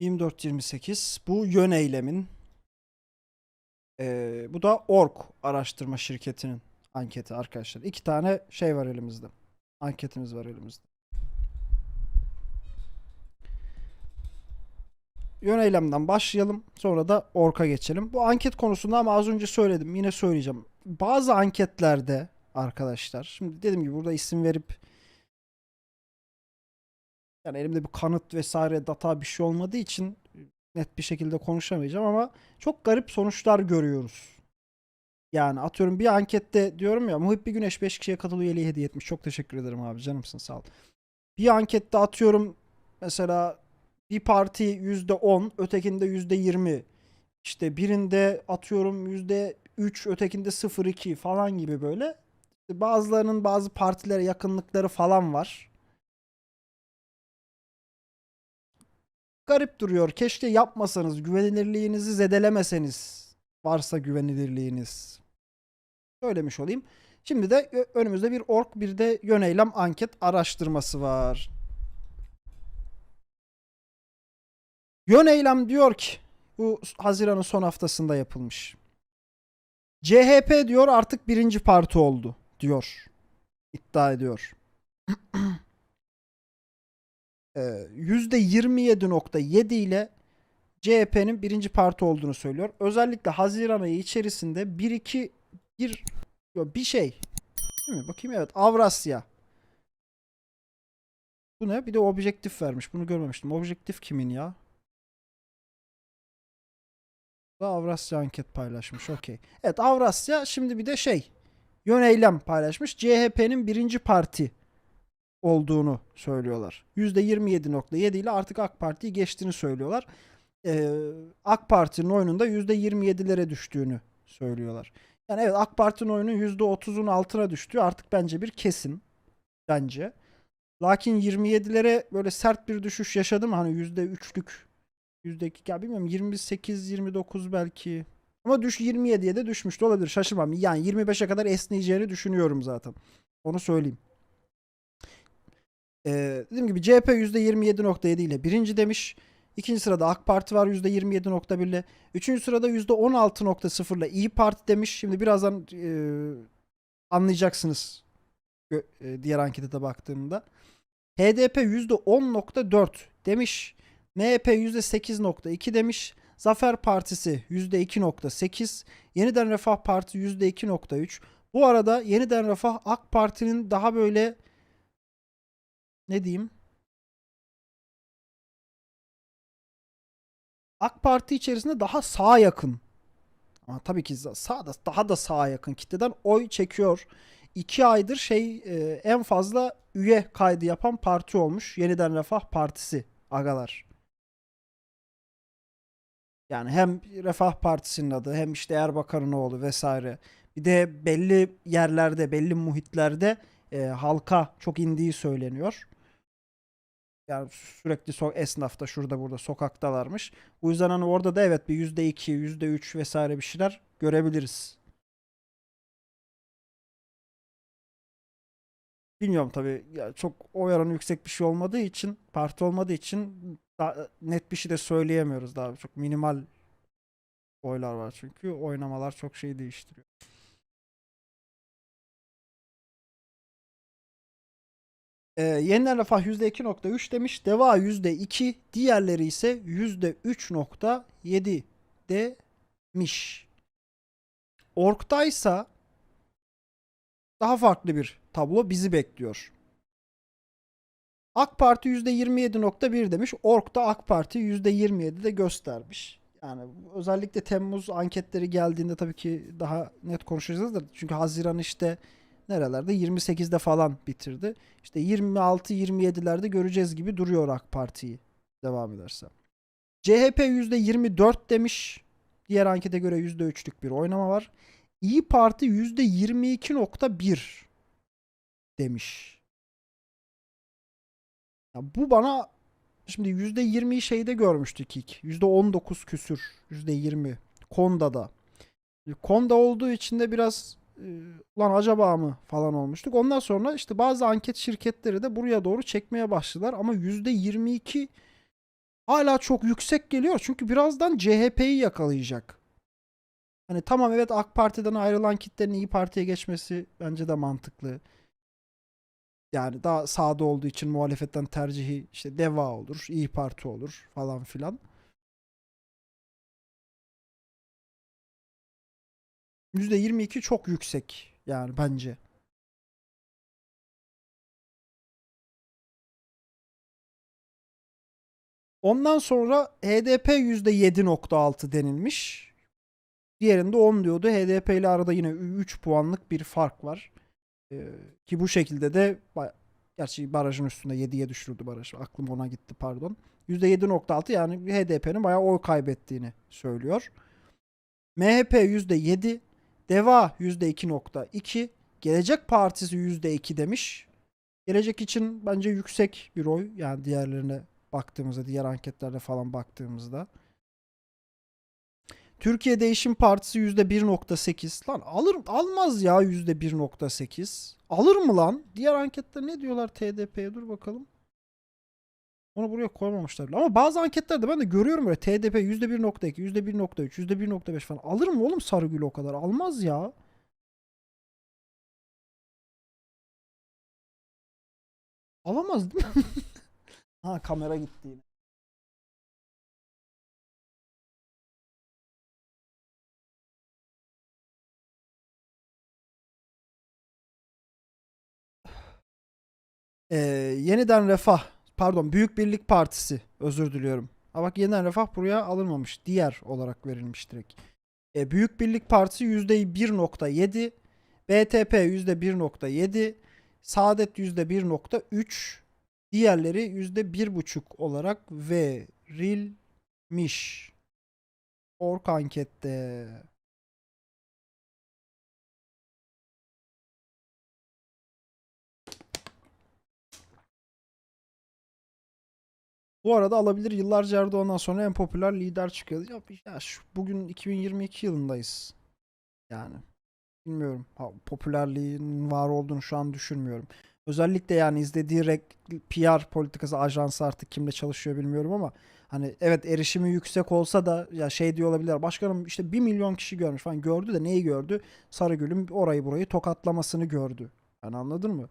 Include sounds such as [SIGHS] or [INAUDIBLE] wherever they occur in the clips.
24-28 bu yön eylemin Ee, bu da Ork araştırma şirketinin anketi arkadaşlar. İki tane şey var elimizde. Anketimiz var elimizde. Yön eylemden başlayalım. Sonra da Ork'a geçelim. Bu anket konusunda ama az önce söyledim. Yine söyleyeceğim. Bazı anketlerde arkadaşlar. Şimdi dediğim gibi burada isim verip yani elimde bir kanıt vesaire data bir şey olmadığı için net bir şekilde konuşamayacağım ama çok garip sonuçlar görüyoruz. Yani atıyorum bir ankette diyorum ya Muhibbi Güneş 5 kişiye katıl üyeliği hediye etmiş. Çok teşekkür ederim abi canımsın sağ ol. Bir ankette atıyorum mesela bir parti %10 ötekinde %20 işte birinde atıyorum %3 ötekinde 0.2 falan gibi böyle. Bazılarının bazı partilere yakınlıkları falan var. Garip duruyor. Keşke yapmasanız, güvenilirliğinizi zedelemeseniz. Varsa güvenilirliğiniz. Söylemiş olayım. Şimdi de önümüzde bir ork bir de yöneylem anket araştırması var. Yöneylem diyor ki bu Haziran'ın son haftasında yapılmış. CHP diyor artık birinci parti oldu diyor. İddia ediyor. [CLEARS THROAT] Ee, %27.7 ile CHP'nin birinci parti olduğunu söylüyor. Özellikle Haziran ayı içerisinde 1 2 bir bir şey değil mi? Bakayım evet Avrasya. Bu ne? Bir de objektif vermiş. Bunu görmemiştim. Objektif kimin ya? Da Avrasya anket paylaşmış. Okey. Evet Avrasya şimdi bir de şey yöneylem paylaşmış. CHP'nin birinci parti olduğunu söylüyorlar. %27.7 ile artık AK Parti'yi geçtiğini söylüyorlar. Ee, AK Parti'nin oyunun da %27'lere düştüğünü söylüyorlar. Yani evet AK Parti'nin oyunun %30'un altına düştüğü artık bence bir kesin. Bence. Lakin 27'lere böyle sert bir düşüş yaşadı mı? Hani %3'lük %2 ya bilmiyorum 28 29 belki. Ama düş 27'ye de düşmüş de olabilir. Şaşırmam. Yani 25'e kadar esneyeceğini düşünüyorum zaten. Onu söyleyeyim. Ee, dediğim gibi CHP %27.7 ile birinci demiş. İkinci sırada AK Parti var %27.1 ile. Üçüncü sırada %16.0 ile İyi Parti demiş. Şimdi birazdan e, anlayacaksınız e, diğer ankete de baktığımda. HDP %10.4 demiş. MHP %8.2 demiş. Zafer Partisi %2.8. Yeniden Refah Parti %2.3. Bu arada Yeniden Refah AK Parti'nin daha böyle ne diyeyim? AK Parti içerisinde daha sağa yakın. Ama tabii ki sağda daha da sağa yakın kitleden oy çekiyor. İki aydır şey e, en fazla üye kaydı yapan parti olmuş. Yeniden Refah Partisi agalar. Yani hem Refah Partisi'nin adı hem işte Erbakan'ın oğlu vesaire. Bir de belli yerlerde, belli muhitlerde e, halka çok indiği söyleniyor. Yani sürekli so esnafta şurada burada sokaktalarmış. Bu yüzden hani orada da evet bir yüzde iki, yüzde üç vesaire bir şeyler görebiliriz. Bilmiyorum tabii. Ya çok oy oranı yüksek bir şey olmadığı için, parti olmadığı için daha net bir şey de söyleyemiyoruz daha. Çok minimal oylar var çünkü oynamalar çok şey değiştiriyor. Ee, yeniden refah %2.3 demiş. Deva %2. Diğerleri ise %3.7 demiş. Ork'taysa daha farklı bir tablo bizi bekliyor. AK Parti %27.1 demiş. Ork'ta AK Parti %27 de göstermiş. Yani özellikle Temmuz anketleri geldiğinde tabii ki daha net konuşacağız da çünkü Haziran işte nerelerde 28'de falan bitirdi. İşte 26-27'lerde göreceğiz gibi duruyor AK Parti'yi devam ederse. CHP %24 demiş. Diğer ankete göre %3'lük bir oynama var. İyi Parti %22.1 demiş. Ya bu bana şimdi %20'yi şeyde görmüştük ilk. %19 küsür. %20. Konda'da. Konda olduğu için de biraz ulan acaba mı falan olmuştuk. Ondan sonra işte bazı anket şirketleri de buraya doğru çekmeye başladılar ama %22 hala çok yüksek geliyor. Çünkü birazdan CHP'yi yakalayacak. Hani tamam evet AK Parti'den ayrılan kitlenin İyi Parti'ye geçmesi bence de mantıklı. Yani daha sağda olduğu için muhalefetten tercihi işte DEVA olur, İyi Parti olur falan filan. %22 çok yüksek yani bence. Ondan sonra HDP %7.6 denilmiş. Diğerinde 10 diyordu. HDP ile arada yine 3 puanlık bir fark var. Ee, ki bu şekilde de gerçi barajın üstünde 7'ye düşürdü baraj. Aklım ona gitti pardon. %7.6 yani HDP'nin bayağı oy kaybettiğini söylüyor. MHP %7, DEVA %2.2, Gelecek Partisi %2 demiş. Gelecek için bence yüksek bir oy. Yani diğerlerine baktığımızda, diğer anketlerde falan baktığımızda. Türkiye Değişim Partisi %1.8. Lan alır almaz ya %1.8. Alır mı lan? Diğer anketler ne diyorlar TDP'ye? Dur bakalım. Onu buraya koymamışlar. bile. Ama bazı anketlerde ben de görüyorum böyle TDP %1.2, %1.3, %1.5 falan. Alır mı oğlum Sarıgül o kadar? Almaz ya. Alamaz değil mi? [LAUGHS] ha kamera gitti yine. [SIGHS] Ee, yeniden Refah, pardon Büyük Birlik Partisi, özür diliyorum. Ha bak yeniden Refah buraya alınmamış. Diğer olarak verilmiş direkt. Ee, Büyük Birlik Partisi %1.7, BTP %1.7, Saadet %1.3, diğerleri %1.5 olarak verilmiş. Ork ankette. Bu arada alabilir yıllarca Erdoğan'dan sonra en popüler lider çıkıyor. Ya, ya şu, bugün 2022 yılındayız. Yani bilmiyorum. Ha, popülerliğin var olduğunu şu an düşünmüyorum. Özellikle yani izlediği rek- PR politikası ajansı artık kimle çalışıyor bilmiyorum ama hani evet erişimi yüksek olsa da ya şey diyor olabilir. Başkanım işte 1 milyon kişi görmüş falan gördü de neyi gördü? Sarıgül'ün orayı burayı tokatlamasını gördü. Yani anladın mı?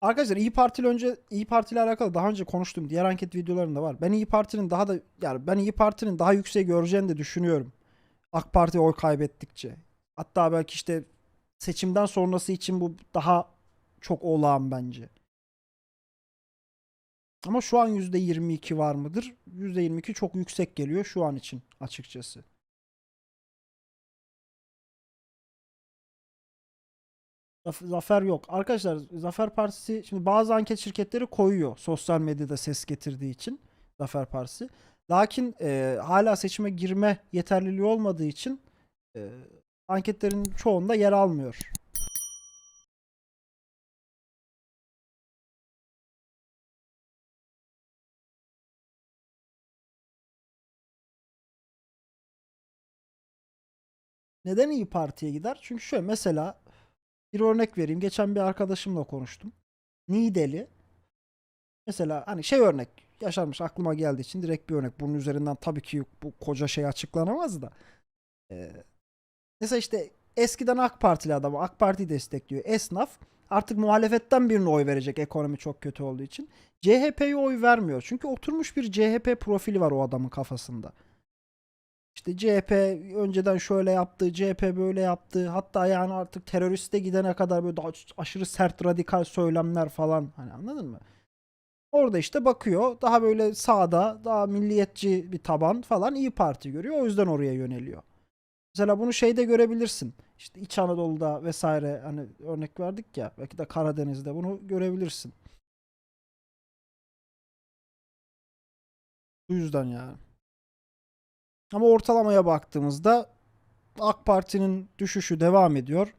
Arkadaşlar İyi Parti ile önce İyi Parti ile alakalı daha önce konuştuğum diğer anket videolarında var. Ben İyi Parti'nin daha da yani ben İyi Parti'nin daha yüksek göreceğini de düşünüyorum. AK Parti oy kaybettikçe. Hatta belki işte seçimden sonrası için bu daha çok olağan bence. Ama şu an %22 var mıdır? %22 çok yüksek geliyor şu an için açıkçası. Zafer yok. Arkadaşlar Zafer Partisi şimdi bazı anket şirketleri koyuyor sosyal medyada ses getirdiği için Zafer Partisi. Lakin e, hala seçime girme yeterliliği olmadığı için e, anketlerin çoğunda yer almıyor. Neden İyi Parti'ye gider? Çünkü şöyle mesela bir örnek vereyim. Geçen bir arkadaşımla konuştum. Niğdeli. Mesela hani şey örnek yaşanmış aklıma geldiği için direkt bir örnek. Bunun üzerinden tabii ki bu koca şey açıklanamaz da. Ee, mesela işte eskiden AK Partili adam AK Parti'yi destekliyor. Esnaf artık muhalefetten birine oy verecek ekonomi çok kötü olduğu için. CHP'ye oy vermiyor. Çünkü oturmuş bir CHP profili var o adamın kafasında. İşte CHP önceden şöyle yaptı, CHP böyle yaptı. Hatta yani artık teröriste gidene kadar böyle aşırı sert radikal söylemler falan. Hani anladın mı? Orada işte bakıyor daha böyle sağda, daha milliyetçi bir taban falan İyi Parti görüyor. O yüzden oraya yöneliyor. Mesela bunu şeyde görebilirsin. İşte İç Anadolu'da vesaire hani örnek verdik ya. Belki de Karadeniz'de bunu görebilirsin. Bu yüzden yani. Ama ortalamaya baktığımızda AK Parti'nin düşüşü devam ediyor.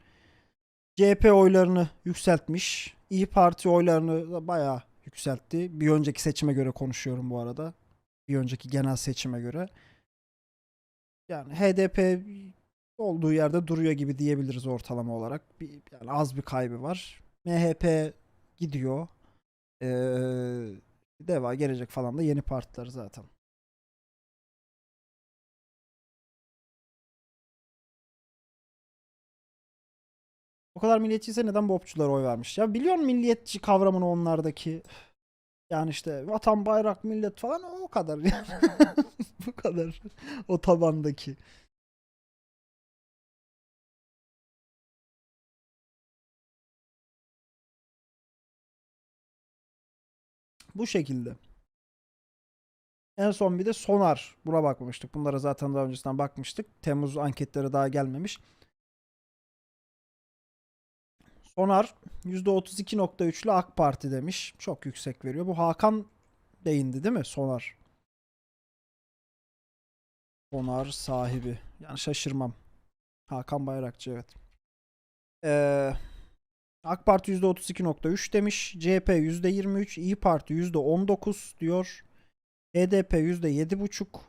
CHP oylarını yükseltmiş. İyi Parti oylarını da bayağı yükseltti. Bir önceki seçime göre konuşuyorum bu arada. Bir önceki genel seçime göre. Yani HDP olduğu yerde duruyor gibi diyebiliriz ortalama olarak. Bir, yani az bir kaybı var. MHP gidiyor. Ee, Deva gelecek falan da yeni partiler zaten. O kadar milliyetçiyse neden BOP'çulara oy vermiş? Ya biliyor musun milliyetçi kavramını onlardaki? Yani işte vatan, bayrak, millet falan o kadar yani. [LAUGHS] Bu kadar. O tabandaki. Bu şekilde. En son bir de Sonar. Buna bakmamıştık. Bunlara zaten daha öncesinden bakmıştık. Temmuz anketleri daha gelmemiş. Sonar %32.3 ile AK Parti demiş. Çok yüksek veriyor. Bu Hakan değindi değil mi? Sonar. Sonar sahibi. Yani şaşırmam. Hakan Bayrakçı evet. Ee, AK Parti %32.3 demiş. CHP %23. İyi Parti %19 diyor. HDP %7.5.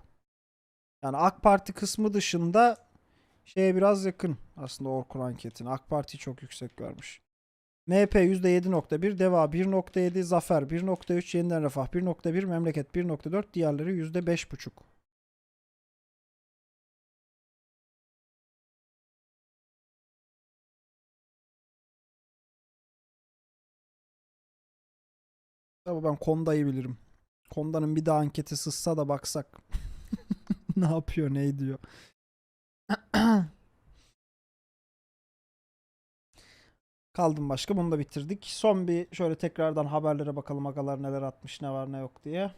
Yani AK Parti kısmı dışında şeye biraz yakın aslında Orkun anketine. AK Parti çok yüksek vermiş. MHP %7.1, Deva 1.7, Zafer 1.3, Yeniden Refah 1.1, Memleket 1.4, diğerleri %5.5. Tabii ben Konda'yı bilirim. Konda'nın bir daha anketi sızsa da baksak. [LAUGHS] ne yapıyor, ne ediyor. [CLEARS THROAT] Kaldım başka. Bunu da bitirdik. Son bir şöyle tekrardan haberlere bakalım agalar neler atmış, ne var ne yok diye.